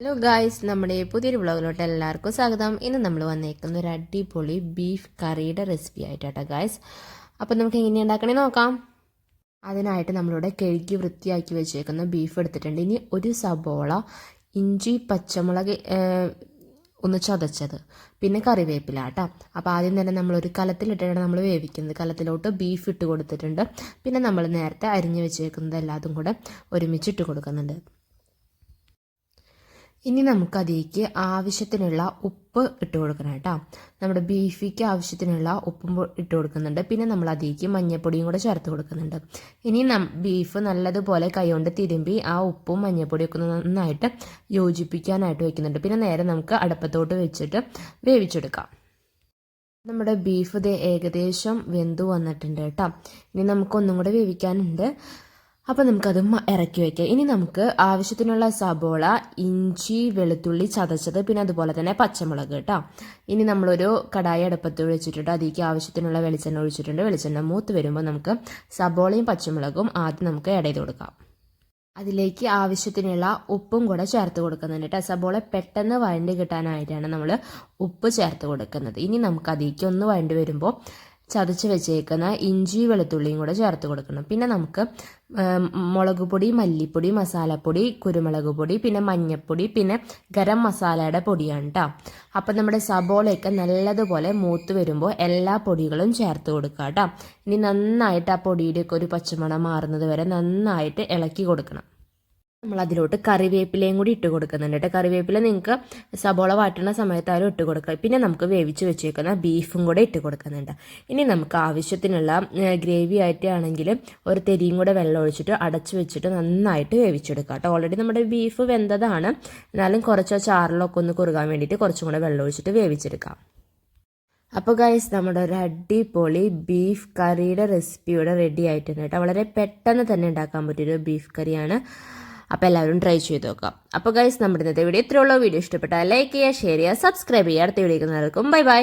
Hello guys നമ്മുടെ പുതിയൊരു വ്ളോഗിലോട്ട് എല്ലാവർക്കും സ്വാഗതം. ഇന്ന് നമ്മൾ വന്നേക്കുന്ന ഒരു അടിപൊളി ബീഫ് കറിയുടെ റെസിപ്പി ആയിട്ടാട്ടോ ഗായ്സ് അപ്പം നമുക്ക് എങ്ങനെ ഉണ്ടാക്കണേ നോക്കാം. അതിനായിട്ട് നമ്മളിവിടെ കഴുകി വൃത്തിയാക്കി വെച്ചേക്കുന്ന ബീഫ് എടുത്തിട്ടുണ്ട്. ഇനി ഒരു സബോള ഇഞ്ചി പച്ചമുളക് ഒന്ന് ചതച്ചത്. പിന്നെ കറിവേപ്പില കേട്ടോ അപ്പോൾ ആദ്യം തന്നെ നമ്മളൊരു കലത്തിലിട്ടാണ് നമ്മൾ വേവിക്കുന്നത്. കലത്തിലോട്ട് ബീഫ് ഇട്ട് കൊടുത്തിട്ടുണ്ട്. പിന്നെ നമ്മൾ നേരത്തെ അരിഞ്ഞ് വെച്ചേക്കുന്നത് എല്ലാതും കൂടെ ഒരുമിച്ച് ഇട്ട് കൊടുക്കുന്നുണ്ട്. ഇനി നമുക്കതിലേക്ക് ആവശ്യത്തിനുള്ള ഉപ്പ് ഇട്ട് കൊടുക്കണം കേട്ടോ. നമ്മുടെ ബീഫിക്ക് ആവശ്യത്തിനുള്ള ഉപ്പും ഇട്ട് കൊടുക്കുന്നുണ്ട്. പിന്നെ നമ്മൾ അതിലേക്ക് മഞ്ഞൾപ്പൊടിയും കൂടെ ചേർത്ത് കൊടുക്കുന്നുണ്ട്. ഇനി ബീഫ് നല്ലതുപോലെ കൈകൊണ്ട് തിരുമ്പി ആ ഉപ്പും മഞ്ഞൾപ്പൊടിയും ഒക്കെ നന്നായിട്ട് യോജിപ്പിക്കാനായിട്ട് വെക്കുന്നുണ്ട്. പിന്നെ നേരെ നമുക്ക് അടുപ്പത്തോട്ട് വെച്ചിട്ട് വേവിച്ചെടുക്കാം. നമ്മുടെ ബീഫ് ഇത് ഏകദേശം വെന്തു വന്നിട്ടുണ്ട് കേട്ടോ. ഇനി നമുക്കൊന്നും കൂടെ വേവിക്കാനുണ്ട്. അപ്പോൾ നമുക്കത് ഇറക്കി വയ്ക്കാം ഇനി നമുക്ക് ആവശ്യത്തിനുള്ള സബോള ഇഞ്ചി വെളുത്തുള്ളി ചതച്ചത് പിന്നെ അതുപോലെ തന്നെ പച്ചമുളക് കേട്ടോ. ഇനി നമ്മളൊരു കടായി അടുപ്പത്ത് വെച്ചിട്ടുണ്ട്. അതിലേക്ക് ആവശ്യത്തിനുള്ള വെളിച്ചെണ്ണ ഒഴിച്ചിട്ടുണ്ട്. വെളിച്ചെണ്ണ മൂത്ത് വരുമ്പോൾ നമുക്ക് സബോളയും പച്ചമുളകും ആദ്യം നമുക്ക് ആഡ് ചെയ്ത് കൊടുക്കാം. അതിലേക്ക് ആവശ്യത്തിനുള്ള ഉപ്പും കൂടെ ചേർത്ത് കൊടുക്കുന്നുണ്ട് കേട്ടോ. സബോള പെട്ടെന്ന് വഴണ്ടി കിട്ടാനായിട്ടാണ് നമ്മൾ ഉപ്പ് ചേർത്ത് കൊടുക്കുന്നത്. ഇനി നമുക്ക് അതിലേക്ക് ഒന്ന് വഴണ്ടി വരുമ്പോൾ ചതച്ച് വെച്ചേക്കുന്ന ഇഞ്ചി വെളുത്തുള്ളിയും കൂടെ ചേർത്ത് കൊടുക്കണം. പിന്നെ നമുക്ക് മുളക് പൊടി മല്ലിപ്പൊടി മസാലപ്പൊടി കുരുമുളക് പൊടി പിന്നെ മഞ്ഞൾപ്പൊടി പിന്നെ ഗരം മസാലയുടെ പൊടിയാണ് കേട്ടോ അപ്പം നമ്മുടെ സബോളയൊക്കെ നല്ലതുപോലെ മൂത്ത് വരുമ്പോൾ എല്ലാ പൊടികളും ചേർത്ത് കൊടുക്കുക കേട്ടോ ഇനി നന്നായിട്ട് ആ പൊടിയുടെയൊക്കെ ഒരു പച്ചമണം മാറുന്നത് വരെ നന്നായിട്ട് ഇളക്കി കൊടുക്കണം. നമ്മൾ അതിലോട്ട് കറിവേപ്പിലയും കൂടി ഇട്ട് കൊടുക്കുന്നുണ്ട് കേട്ടോ കറിവേപ്പില നിങ്ങൾക്ക് സബോള വാട്ടുന്ന സമയത്തായാലും ഇട്ട് കൊടുക്കുക പിന്നെ നമുക്ക് വേവിച്ച് വെച്ചേക്കുന്ന ബീഫും കൂടെ ഇട്ട് കൊടുക്കുന്നുണ്ട്. ഇനി നമുക്ക് ആവശ്യത്തിനുള്ള ഗ്രേവി ആയിട്ടാണെങ്കിൽ ഒരു തെരിയും കൂടെ വെള്ളം ഒഴിച്ചിട്ട് അടച്ചു വെച്ചിട്ട് നന്നായിട്ട് വേവിച്ചെടുക്കുക കേട്ടോ ഓൾറെഡി നമ്മുടെ ബീഫ് വെന്തതാണ്. എന്നാലും കുറച്ച് ചാറിലൊക്കെ ഒന്ന് കുറുകാൻ വേണ്ടിയിട്ട് കുറച്ചും കൂടെ വെള്ളം ഒഴിച്ചിട്ട് വേവിച്ചെടുക്കാം. അപ്പോൾ ഗൈസ് നമ്മുടെ ഒരു അടിപൊളി ബീഫ് കറിയുടെ റെസിപ്പി റെഡി ആയിട്ടുണ്ട് കേട്ടോ വളരെ പെട്ടെന്ന് തന്നെ ഉണ്ടാക്കാൻ പറ്റിയൊരു ബീഫ് കറിയാണ്. അപ്പോൾ എല്ലാവരും ട്രൈ ചെയ്ത് നോക്കാം. അപ്പോൾ ഗൈസ് നമ്മുടെ ഇന്നത്തെ വീഡിയോ ഇത്രയുള്ള. വീഡിയോ ഇഷ്ടപ്പെട്ടാൽ ലൈക്ക് ചെയ്യുക ഷെയർ ചെയ്യുക സബ്സ്ക്രൈബ് ചെയ്യുക. അടുത്ത വീഡിയോ ബൈ ബൈ